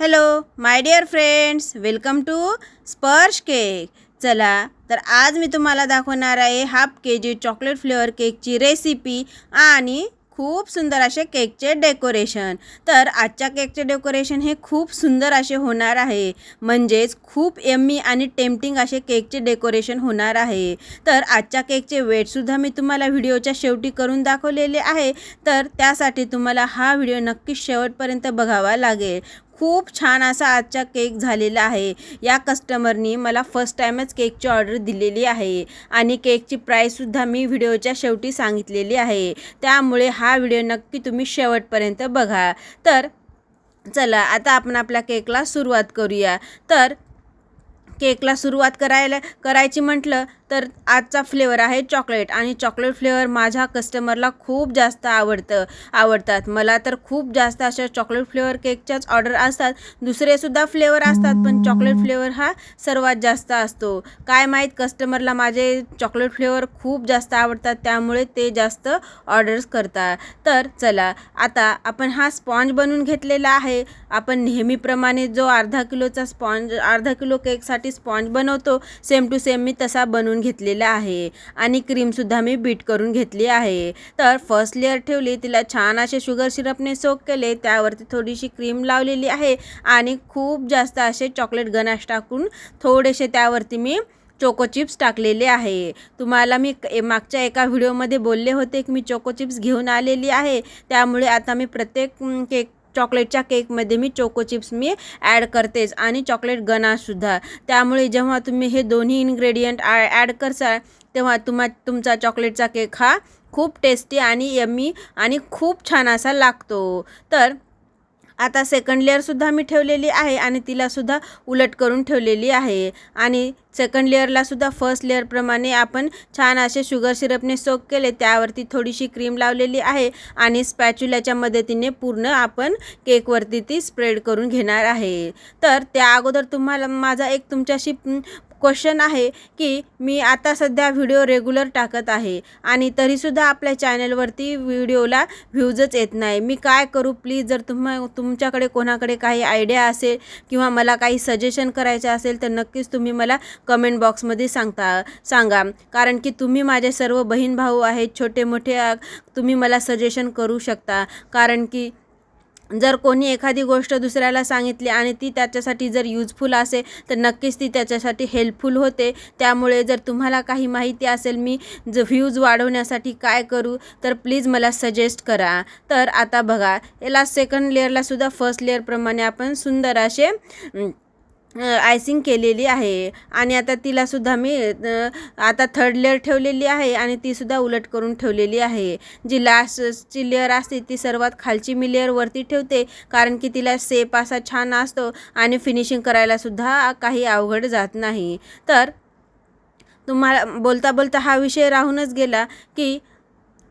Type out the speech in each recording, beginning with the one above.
Hello my dear friends welcome to Sparsh cake चला तर आज मी तुम्हाला दाखवणार आहे half K G chocolate flavour केकची रेसिपी आणि खूप सुंदर असे केकचे डेकोरेशन तर आजच्या केकचे डेकोरेशन हे खूप सुंदर असे होणार आहे. म्हणजेच खूप यम्मी आणि टेम्पटिंग असे केकचे डेकोरेशन होणार आहे. तर आजच्या केकचे वेटसुद्धा मी तुम्हाला व्हिडिओच्या शेवटी करून दाखवलेले आहे. तर त्यासाठी तुम्हाला हा व्हिडिओ नक्कीच शेवटपर्यंत बघावा लागेल. खूप छान असा आजचा केक झालेला आहे. या कस्टमरनी मला फर्स्ट टाईमच केकची ऑर्डर दिलेली आहे. आणि केकची प्राईससुद्धा मी व्हिडिओच्या शेवटी सांगितलेली आहे. त्यामुळे हा व्हिडिओ नक्की तुम्ही शेवटपर्यंत बघा. तर चला आता आपण आपल्या केकला सुरुवात करूया. तर केकला सुरुवात करायला करायची म्हटलं तर आजचा फ्लेवर आहे चॉकलेट. आणि चॉकलेट फ्लेवर माझ्या कस्टमरला खूप जास्त आवडतं आवडतात. मला तर खूप जास्त अशा चॉकलेट फ्लेवर केकच्याच ऑर्डर असतात. दुसरेसुद्धा फ्लेवर असतात पण चॉकलेट फ्लेवर हा सर्वात जास्त असतो. काय माहीत कस्टमरला माझे चॉकलेट फ्लेवर खूप जास्त आवडतात त्यामुळे ते जास्त ऑर्डर्स करतात. तर चला आता आपण हा स्पॉन्ज बनवून घेतलेला आहे. आपण नेहमीप्रमाणे जो अर्धा किलोचा स्पॉन्ज अर्धा किलो केकसाठी स्पॉन्ज बनवतो. सेम टू सेम मी तसा बनवून घेतलेला आहे. आणि क्रीमसुद्धा मी बीट करून घेतली आहे. तर फर्स्ट लेअर ठेवली तिला छान असे शुगर सिरपने सोक केले त्यावरती थोडीशी क्रीम लावलेली आहे. आणि खूप जास्त असे चॉकलेट गनाश टाकून थोडेसे त्यावरती मी चोको चिप्स टाकलेले आहे. तुम्हाला मी मागच्या एका व्हिडिओमध्ये बोलले होते की मी चोको चिप्स घेऊन आलेली आहे. त्यामुळे आता मी प्रत्येक केक चॉकलेटच्या केकमध्ये मी चोको चिप्स मी ॲड करतेच आणि चॉकलेट गनासुद्धा त्यामुळे जेव्हा तुम्ही हे दोन्ही इन्ग्रेडियंट आ ॲड करसाल तेव्हा तुम्हा तुमचा चॉकलेटचा केक हा खूप टेस्टी आणि यम्मी आणि खूप छान असा लागतो. तर आता सेकंड लेअरसुद्धा मी ठेवलेली आहे आणि तिलासुद्धा उलट करून ठेवलेली आहे. आणि सेकंड लेअरलासुद्धा फर्स्ट लेअरप्रमाणे आपण छान असे शुगर सिरपने सोक केले त्यावरती थोडीशी क्रीम लावलेली आहे आणि स्पॅच्युल्याच्या मदतीने पूर्ण आपण केकवरती ती स्प्रेड करून घेणार आहे. तर त्या अगोदर तुम्हाला माझा एक तुमच्याशी क्वेश्चन आहे की मी आता सध्या व्हिडिओ रेग्युलर टाकत आहे आणि तरीसुद्धा आपल्या चॅनलवरती व्हिडिओला व्ह्यूजच येत नाही. मी काय करू? प्लीज जर तुम्हा तुमच्याकडे कोणाकडे काही आयडिया असेल किंवा मला काही सजेशन करायचं असेल तर नक्कीच तुम्ही मला कमेंट बॉक्समध्ये सांगता सांगा. कारण की तुम्ही माझे सर्व बहीण भाऊ आहेत छोटे मोठे तुम्ही मला सजेशन करू शकता. कारण की जर कोणी एखादी गोष्ट दुसऱ्याला सांगितली आणि ती त्याच्यासाठी जर यूजफुल असेल तर नक्कीच ती त्याच्यासाठी हेल्पफुल होते. त्यामुळे जर तुम्हाला काही माहिती असेल मी ज व्ह्यूज वाढवण्यासाठी काय करू तर प्लीज मला सजेस्ट करा. तर आता बघा याला सेकंड लेअरलासुद्धा फर्स्ट लेअरप्रमाणे आपण सुंदर असे आयसिंग केलेली आहे. आणि आता तिलासुद्धा मी आता थर्ड लेअर ठेवलेली आहे आणि तीसुद्धा उलट करून ठेवलेली आहे. जी लास्टची लेअर असते ती सर्वात खालची मी लेअर वरती ठेवते कारण की तिला सेप असा छान असतो आणि फिनिशिंग करायलासुद्धा काही अवघड जात नाही. तर तुम्हाला बोलता बोलता हा विषय राहूनच गेला की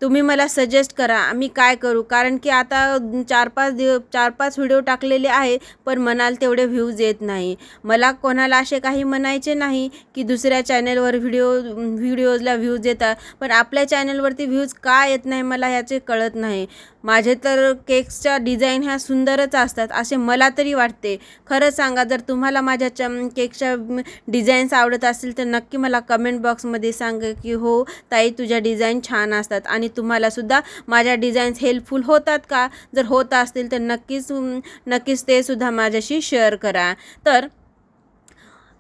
तुम्ही मला सजेस्ट करा मी काय करू? कारण की आता चार पाच दिव चार पाच व्हिडिओ टाकलेले आहे पण म्हणाल तेवढे व्ह्यूज येत नाही. मला कोणाला असे काही म्हणायचे नाही की दुसऱ्या चॅनलवर व्हिडिओ व्हिडिओजला व्ह्यूज येतात पण आपल्या चॅनलवरती व्ह्यूज का येत नाही मला ह्याचे कळत नाही. माझे तर केक्सच्या डिझाईन ह्या सुंदरच असतात असे मला तरी वाटते. खरं सांगा जर तुम्हाला माझ्या च केकच्या डिझाईन्स आवडत असतील तर नक्की मला कमेंट बॉक्समध्ये सांगा की हो ताई तुझ्या डिझाईन छान असतात. आणि तुम्हालासुद्धा माझ्या डिझाईन्स हेल्पफुल होतात का? जर होत असतील तर नक्कीच नक्कीच ते सुद्धा माझ्याशी शेअर करा. तर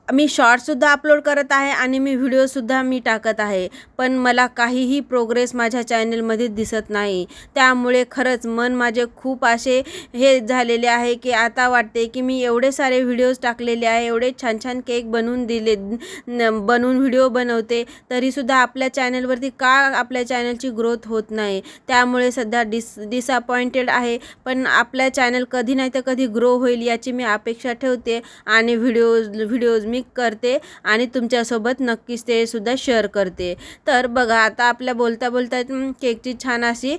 मी शॉर्टसुद्धा अपलोड करत आहे आणि मी व्हिडिओसुद्धा मी टाकत आहे. पण मला काहीही प्रोग्रेस माझ्या चॅनलमध्ये दिसत नाही. त्यामुळे खरंच मन माझे खूप असे हे झालेले आहे की आता वाटते की मी एवढे सारे व्हिडिओज टाकलेले आहे एवढे छान छान केक बनवून दिले न बनवून व्हिडिओ बनवते तरीसुद्धा आपल्या चॅनलवरती का आपल्या चॅनलची ग्रोथ होत नाही? त्यामुळे सध्या डिस डिसअपॉइंटेड आहे. पण आपल्या चॅनल कधी नाही तर कधी ग्रो होईल याची मी अपेक्षा ठेवते आणि व्हिडिओज व्हिडिओज मी करते आणि तुमच्यासोबत नक्कीच ते सुद्धा शेअर करते. तर बघा आता आपल्या बोलता बोलता केकची छान अशी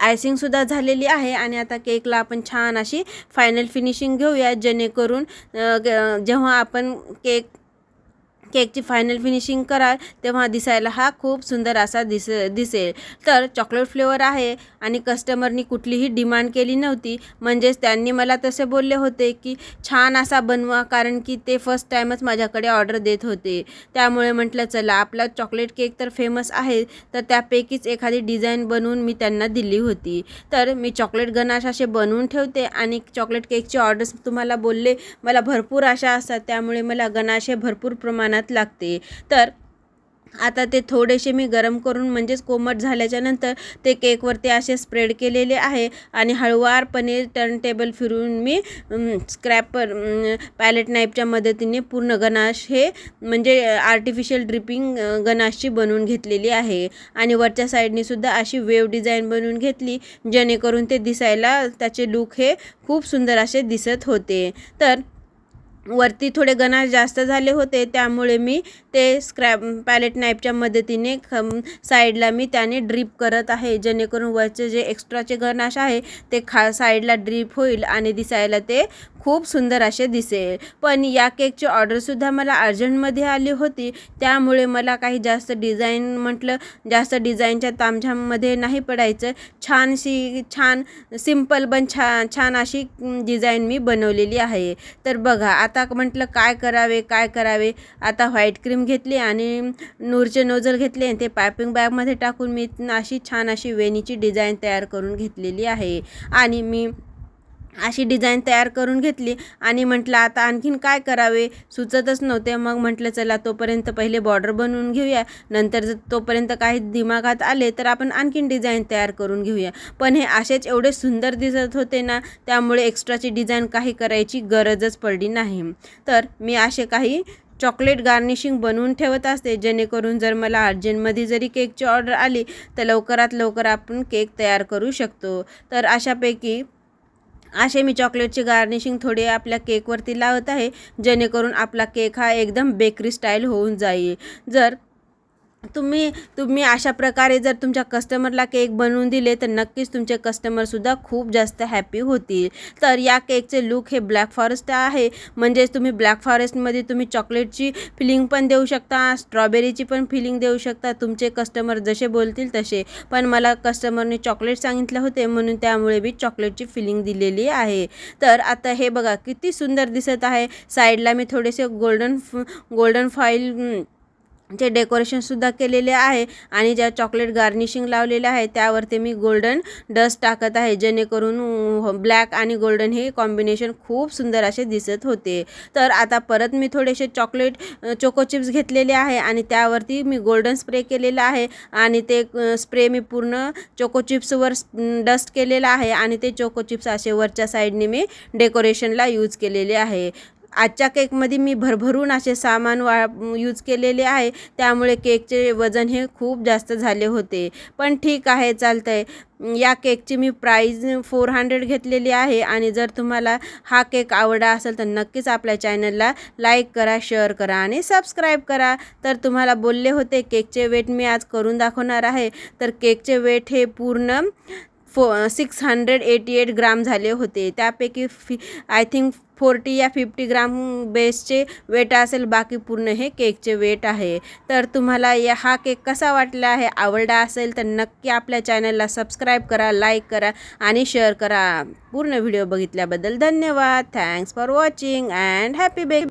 आयसिंगसुद्धा झालेली आहे आणि आता केकला आपण छान अशी फायनल फिनिशिंग घेऊया जेणेकरून जेव्हा आपण केक केकची फायनल फिनिशिंग कराल तेव्हा दिसायला हा खूप सुंदर असा दिस दिसेल. तर चॉकलेट फ्लेवर आहे आणि कस्टमरनी कुठलीही डिमांड केली नव्हती. म्हणजेच त्यांनी मला तसे बोलले होते की छान असा बनवा कारण की ते फर्स्ट टाईमच माझ्याकडे ऑर्डर देत होते. त्यामुळे म्हटलं चला आपला चॉकलेट केक तर फेमस आहे तर त्यापैकीच एखादी डिझाईन बनवून मी त्यांना दिली होती. तर मी चॉकलेट गनाश असे बनवून ठेवते आणि चॉकलेट केकचे ऑर्डर्स तुम्हाला बोलले मला भरपूर आशा असतात. त्यामुळे मला गनाशे भरपूर प्रमाणात लागते. तर आता ते थोडेसे मी गरम करून म्हणजेच कोमट झाल्याच्यानंतर ते केकवरती असे स्प्रेड केलेले आहे आणि हळुवारपणे टर्न टेबल फिरून मी स्क्रॅपर पॅलेट नाईपच्या मदतीने पूर्ण गनाश हे म्हणजे आर्टिफिशियल ड्रिपिंग गनाशची बनवून घेतलेली आहे. आणि वरच्या साईडने सुद्धा अशी वेव डिझाईन बनवून घेतली जेणेकरून ते दिसायला त्याचे लुक हे खूप सुंदर असे दिसत होते. तर वरती थोडे गणाश जास्त झाले होते त्यामुळे मी ते स्क्रॅप पॅलेट नाईपच्या मदतीने ख साईडला मी त्याने ड्रीप करत आहे. जेणेकरून वरचे जे एक्स्ट्राचे गणाश आहे ते खा साईडला ड्रीप होईल आणि दिसायला ते खूप सुंदर असे दिसेल. पण या केकची ऑर्डरसुद्धा मला अर्जंटमध्ये आली होती. त्यामुळे मला काही जास्त डिझाईन म्हटलं जास्त डिझाईनच्या तामझाममध्ये नाही पडायचं. छानशी छान सिंपल पण छान छान अशी डिझाईन मी बनवलेली आहे. तर बघा आता म्हटलं काय करावे काय करावे? आता व्हाईट क्रीम घेतली आणि नूरचे नोजल घेतले आणि ते पायपिंग बॅगमध्ये टाकून मी अशी छान अशी वेणीची डिझाईन तयार करून घेतलेली आहे. आणि मी अशी डिझाईन तयार करून घेतली आणि म्हटलं आता आणखीन काय करावे? सुचतच नव्हते. मग म्हटलं चला तोपर्यंत पहिले बॉर्डर बनवून घेऊया. नंतर जर तोपर्यंत काही दिमागात आले तर आपण आणखीन डिझाईन तयार करून घेऊया. पण हे असेच एवढे सुंदर दिसत होते ना त्यामुळे एक्स्ट्राची डिझाईन काही करायची गरजच पडली नाही. तर मी असे काही चॉकलेट गार्निशिंग बनवून ठेवत असते जेणेकरून जर मला अर्जंटमध्ये जरी केकची ऑर्डर आली तर लवकरात लवकर आपण केक तयार करू शकतो. तर अशापैकी असे मी चॉकलेटची गार्निशिंग थोडी आपल्या केकवरती लावत आहे जेणेकरून आपला केक हा एकदम बेकरी स्टाईल होऊन जाईल. जर तुम्ही तुम्ही अशा प्रकारे जर तुमच्या कस्टमरला केक बनवून दिले तर नक्कीच तुमचे कस्टमरसुद्धा खूप जास्त हॅपी होतील. तर या केकचे लुक हे ब्लॅक फॉरेस्ट आहे. म्हणजेच तुम्ही ब्लॅक फॉरेस्टमध्ये तुम्ही चॉकलेटची फिलिंग पण देऊ शकता स्ट्रॉबेरीची पण फिलिंग देऊ शकता तुमचे कस्टमर जसे बोलतील तसे. पण मला कस्टमरने चॉकलेट सांगितले होते म्हणून त्यामुळे मी चॉकलेटची फिलिंग दिलेली आहे. तर आता हे बघा किती सुंदर दिसत आहे. साईडला मी थोडेसे गोल्डन गोल्डन फॉईल चे डेकोरेशनसुद्धा केलेले आहे आणि ज्या चॉकलेट गार्निशिंग लावलेल्या आहे त्यावरती मी गोल्डन डस्ट टाकत आहे जेणेकरून ब्लॅक आणि गोल्डन हे कॉम्बिनेशन खूप सुंदर असे दिसत होते. तर आता परत मी थोडेसे चॉकलेट चोको चिप्स घेतलेले आहे आणि त्यावरती मी गोल्डन स्प्रे केलेला आहे आणि ते स्प्रे मी पूर्ण चोको चिप्सवर डस्ट केलेला आहे आणि ते चोको चिप्स असे वरच्या साईडने मी डेकोरेशनला यूज केलेले आहे. आजच्या केकमध्ये मी भरभरून असे सामान वा यूज केलेले आहे. त्यामुळे केकचे वजन हे खूप जास्त झाले होते. पण ठीक आहे चालतं आहे या केकची मी प्राईज फोर हंड्रेड घेतलेली आहे आणि जर तुम्हाला हा केक आवडला असेल तर नक्कीच आपल्या चॅनलला लाईक करा शेअर करा आणि सबस्क्राईब करा. तर तुम्हाला बोलले होते केकचे वेट मी आज करून दाखवणार आहे. तर केकचे वेट हे पूर्ण फो six hundred eighty eight gram झाले होते. त्यापैकी फि आय थिंक फोर्टी या फिफ्टी ग्राम बेसचे वेट असेल बाकी पूर्ण हे केकचे वेट आहे. तर तुम्हाला या हा केक कसा वाटला आहे आवडला असेल तर नक्की आपल्या चॅनलला सबस्क्राईब करा लाईक करा आणि शेअर करा. पूर्ण व्हिडिओ बघितल्याबद्दल धन्यवाद. Thanks for watching and happy बे